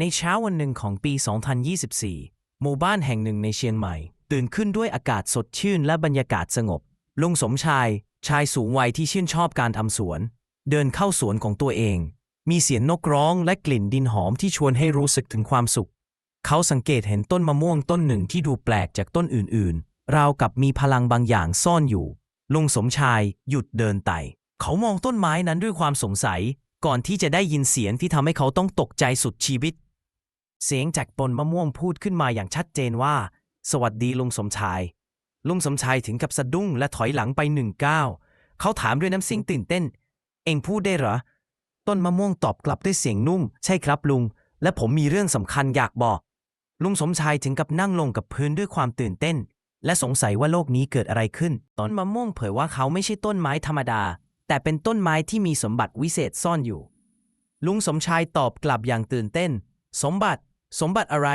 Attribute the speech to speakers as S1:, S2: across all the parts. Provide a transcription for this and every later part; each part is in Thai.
S1: ในเช้าวันหนึ่งของปี 2024 หมู่บ้านแห่งหนึ่งในเชียงใหม่ ตื่นขึ้นด้วยอากาศสดชื่นและบรรยากาศสงบ ลุงสมชาย ชายสูงวัยที่ชื่นชอบการทำสวน เดินเข้าสวนของตัวเอง มีเสียงนกร้องและกลิ่นดินหอมที่ชวนให้รู้สึกถึงความสุข เขาสังเกตเห็นต้นมะม่วงต้นหนึ่งที่ดูแปลกจากต้นอื่นๆ ราวกับมีพลังบางอย่างซ่อนอยู่ ลุงสมชายหยุดเดินไต่ เขามองต้นไม้นั้นด้วยความสงสัย ก่อนที่จะได้ยินเสียงที่ทำให้เขาต้องตกใจสุดชีวิต เสียงจากต้นมะม่วงพูดขึ้นมาอย่างชัดเจนว่า สวัสดีลุงสมชาย ลุงสมชายถึงกับสะดุ้งและถอยหลังไปหนึ่งก้าวเขาถามด้วยน้ำเสียงตื่นเต้น เอ็งพูดได้เหรอ ต้นมะม่วงตอบกลับด้วยเสียงนุ่ม ใช่ครับลุง และผมมีเรื่องสำคัญอยากบอก ลุงสมชายถึงกับนั่งลงกับพื้นด้วยความตื่นเต้น และสงสัยว่าโลกนี้เกิดอะไรขึ้น ต้นมะม่วงเผยว่าเขาไม่ใช่ต้นไม้ธรรมดา แต่เป็นต้นไม้ที่มีสมบัติวิเศษซ่อนอยู่ ลุงสมชายตอบกลับอย่างตื่นเต้น สมบัติ สมบัติอะไร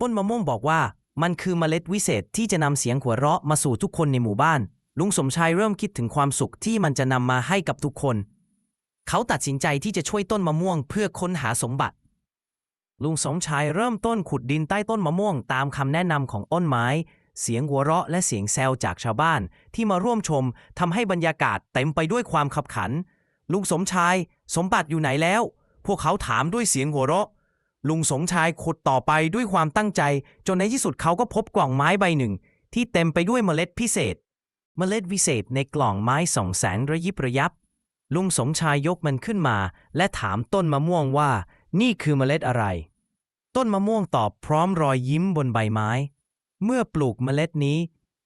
S1: ต้นมะม่วงบอกว่า มันคือเมล็ดวิเศษที่จะนำเสียงหัวเราะมาสู่ทุกคนในหมู่บ้าน ลุงสมชายเริ่มคิดถึงความสุขที่มันจะนำมาให้กับทุกคน เขาตัดสินใจที่จะช่วยต้นมะม่วงเพื่อค้นหาสมบัติ ลุงสมชายเริ่มต้นขุดดินใต้ต้นมะม่วงตามคำแนะนำของอ้นไม้ เสียงหัวเราะและเสียงแซวจากชาวบ้าน ที่มาร่วมชมทำให้บรรยากาศเต็มไปด้วยความขับขัน ลุงสมชาย สมบัติอยู่ไหนแล้ว พวกเขาถามด้วยเสียงหัวเราะ ลุงสมชายขุดต่อไปด้วยความตั้งใจ จนในที่สุดเขาก็พบกล่องไม้ใบหนึ่ง ที่เต็มไปด้วยเมล็ดพิเศษ เมล็ดวิเศษในกล่องไม้สองแสงระยิบระยับ ลุงสมชายยกมันขึ้นมา และถามต้นมะม่วงว่า นี่คือเมล็ดอะไร ต้นมะม่วงตอบพร้อมรอยยิ้มบนใบไม้ เมื่อปลูกเมล็ดนี้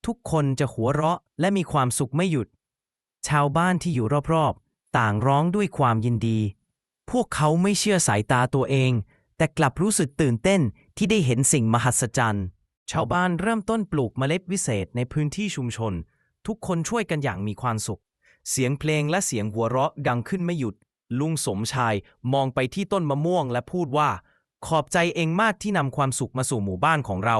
S1: ทุกคนจะหัวเราะและมีความสุขไม่หยุด ชาวบ้านที่อยู่รอบๆ ต่างร้องด้วยความยินดี พวกเขาไม่เชื่อสายตาตัวเอง แต่กลับรู้สึกตื่นเต้นที่ได้เห็นสิ่งมหัศจรรย์ ชาวบ้านเริ่มต้นปลูกเมล็ดวิเศษในพื้นที่ชุมชน ทุกคนช่วยกันอย่างมีความสุข เสียงเพลงและเสียงหัวเราะดังขึ้นไม่หยุด ลุงสมชายมองไปที่ต้นมะม่วงและพูดว่า ขอบใจเองมากที่นำความสุขมาสู่หมู่บ้านของเรา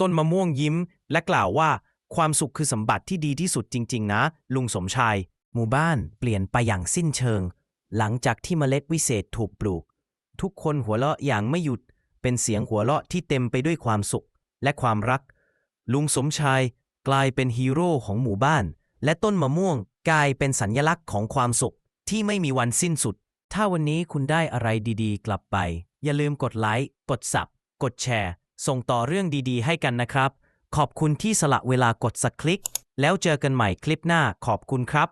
S1: ต้นมะม่วงยิ้ม และกล่าวว่า ความสุขคือสมบัติที่ดีที่สุดจริง ๆ นะ ลุงสมชาย หมู่บ้านเปลี่ยนไปอย่างสิ้นเชิง หลังจากที่เมล็ดวิเศษถูกปลูก ทุกคนหัวเราะอย่างไม่หยุด เป็นเสียงหัวเราะที่เต็มไปด้วยความสุขและความรัก ลุงสมชายกลายเป็นฮีโร่ของหมู่บ้าน และต้นมะม่วงกลายเป็นสัญญลักษณ์ของความสุขที่ไม่มีวันสิ้นสุด ถ้าวันนี้คุณได้อะไรดีๆ กลับไป อย่าลืมกดไลค์ กดสับ กดแชร์ ส่งต่อเรื่องดีๆ ให้กันนะครับ ขอบคุณที่สละเวลากดสักคลิก แล้วเจอกันใหม่คลิปหน้าขอบคุณครับ